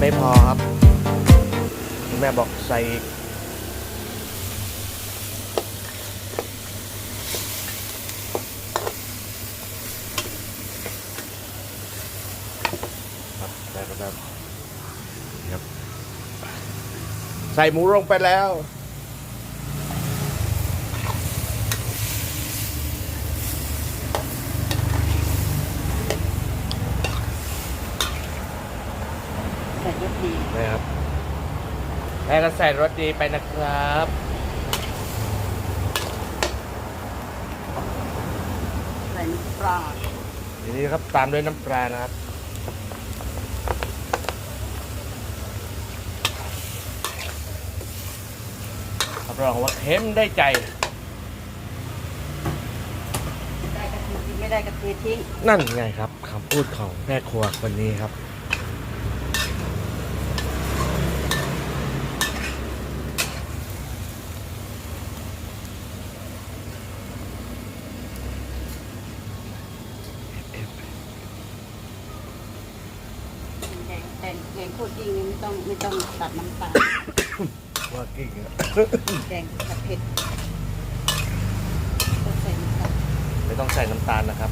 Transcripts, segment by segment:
ไม่พอครับ แม่บอกใส่อีกใส่หมูลงไปแล้ว รสดีนะครับแล้วก็ใส่รสดีไปนะครับ ใส่น้ำปลาทีนี้ครับตามด้วยน้ำปลานะครับรับรองว่าเค็มได้ใจ ได้กะทิกินไม่ได้กะทิทิ้ง นั่นไงครับคำพูดของแม่ครัวคนนี้ครับ งแกงแกงโคตรจริงนี่ไม่ต้องไม่ต้องตัดน้ำตาลว่ากิ้งอะแกงผัดเผ็ดต้องใส่น้ำตาลไม่ต้องใส่น้ำตาลนะครับ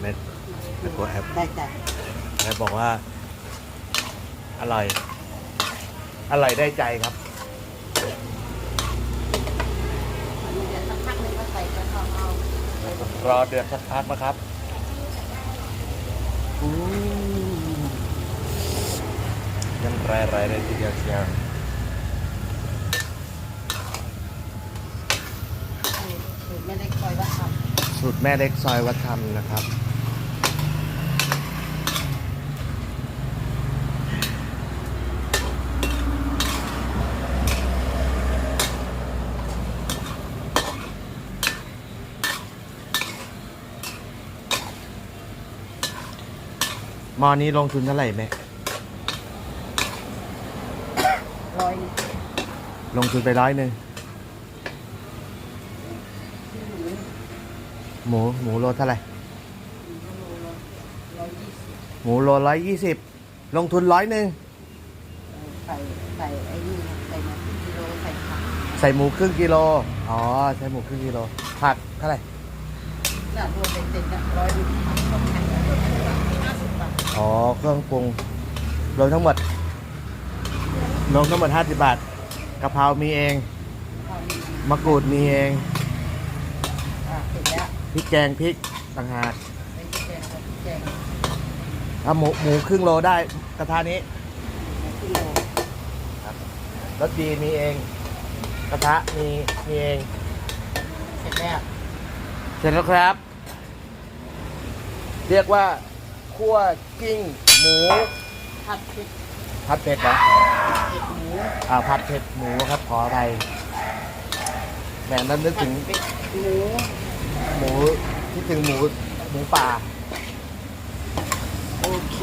แม่แม่ครัวแอบได้จ้ะแม่บอกว่า อร่อย อร่อยได้ใจครับอันนี้เดี๋ยวสักพักหนึงก็ใส่กระเพราเอาใส่กระเพรารอเดือดสักพักนะครับอู้ ยังไรไรๆเลยทีเดียวเชียวสูตรไม่ได้คอยว่าทสูตรแม่เล็กซอยวัฒนธรรมนะครับ มอนี้ลงทุนเท่าไหร่แม่ำร้อยหนึ่งลงทุนไปร้อยหนึ่งหมูหมูหมูโลเท่าไหร่ร้อยยี่สิบหมูโลร้อยยี่สิบลงทุนร้อยหนึ่งใส่ใส่ไอ้นี่ใส่มากิโลใส่ผักใส่หมูครึ่งกิโลอ๋อใส่หมูครึ่งกิโลผักเท่าไหร่น่ะรวมเป็นเต็มนะร้อยหนึ่งผักต้องแข่งกันด้วยห้าสิบบาท อ๋อเครื่องปรุงรวมทั้งหมดรวมทั้งหมดห้าสิบบาทกะเพรามีเองเอาหนึ่งมะกรูดมีเองอะเสร็จแล้วพริกแกงพริกต่างหากไปแกงกับแกงถ้าหมูหมูครึ่งโลได้กระทะนี้กิโลรสดีมีเอง กระทะมีมีเอง เสร็จแล้ว เสร็จแล้วครับ เรียกว่า คั่วกิ้ง หมูผัดเผ็ดผัดเผ็ดเหรอเผ็ดหมูอ่าผัดเผ็ดหมูครับขออภัยแหมนั้นนึกผัถึดงเผ็ดหมูหมูคิดถึงหมูหมูป่าโอเค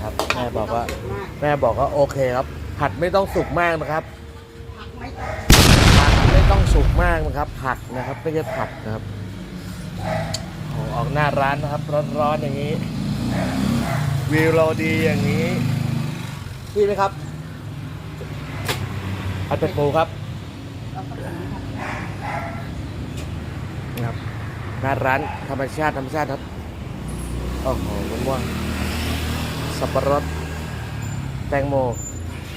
ครับแม่บอกว่าผัดไม่ต้งเผ็ดมากแม่บอกว่าโอเคครับ ผัดไม่ต้องสุกมากนะครับ ผักไม่ผัดไม่ต้องสุกมากนะครับ ผักนะครับไม่ใช่ผัดนะครับโอ้ออกหน้าร้านนะครับ ร้อนๆอย่างนี้ วิวเราดีอย่างนี้พี่ไหมครับผัดเป็ดปูครับแล้วก็ผัดนะครับหน้าร้านธรรมชาติธรรมชาติครับโอ้โหมะม่วงสับปะรดแตงโม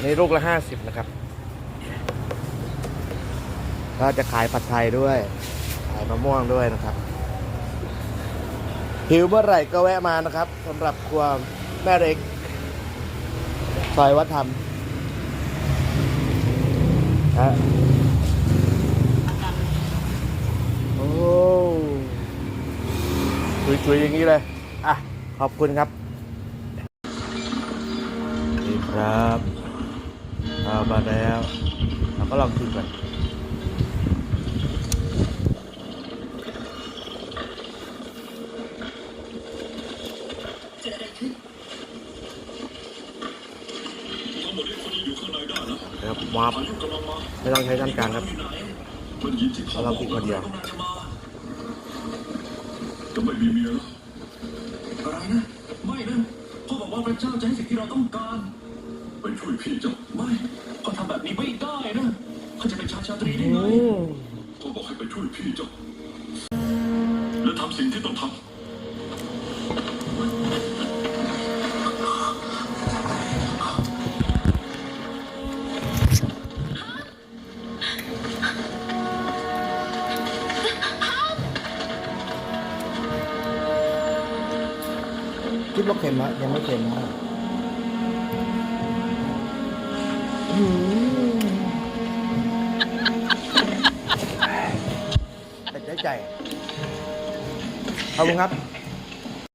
ในลูกละห้าสิบนะครับ ก็จะขายผัดไทยด้วย ขายมะม่วงด้วยนะครับ หิวเมื่อไหร่ก็แวะมานะครับสำหรับครัวแม่เล็กซอยวัดธรรมฮะโอ้สวยๆอย่างนี้เลย อะ ขอบคุณครับนี่ครับเอามาแล้วเราก็ลองชิมกันะครับ วาบไม่ต้องใช้ช้อนกลางครับเราลองกินคนเดียวก็ไม่มีเมียแล้วอะไรนะ ไม่นะพ่อบอกว่าว่าพระเจ้าจะให้สิ่งที่เราต้องการไปช่วยพี่เจ้าไม่เขาทำแบบนี้ไม่ได้นะเขาจะเป็นชายชาตรีได้ไงอืมเขาบอกให้ไปช่วยพี่เจ้าและทำสิ่งที่ต้องทำ คิดว่าเค็มละยังไม่เค็มมากอืมเป็ดได้ใจขอบคุณครับ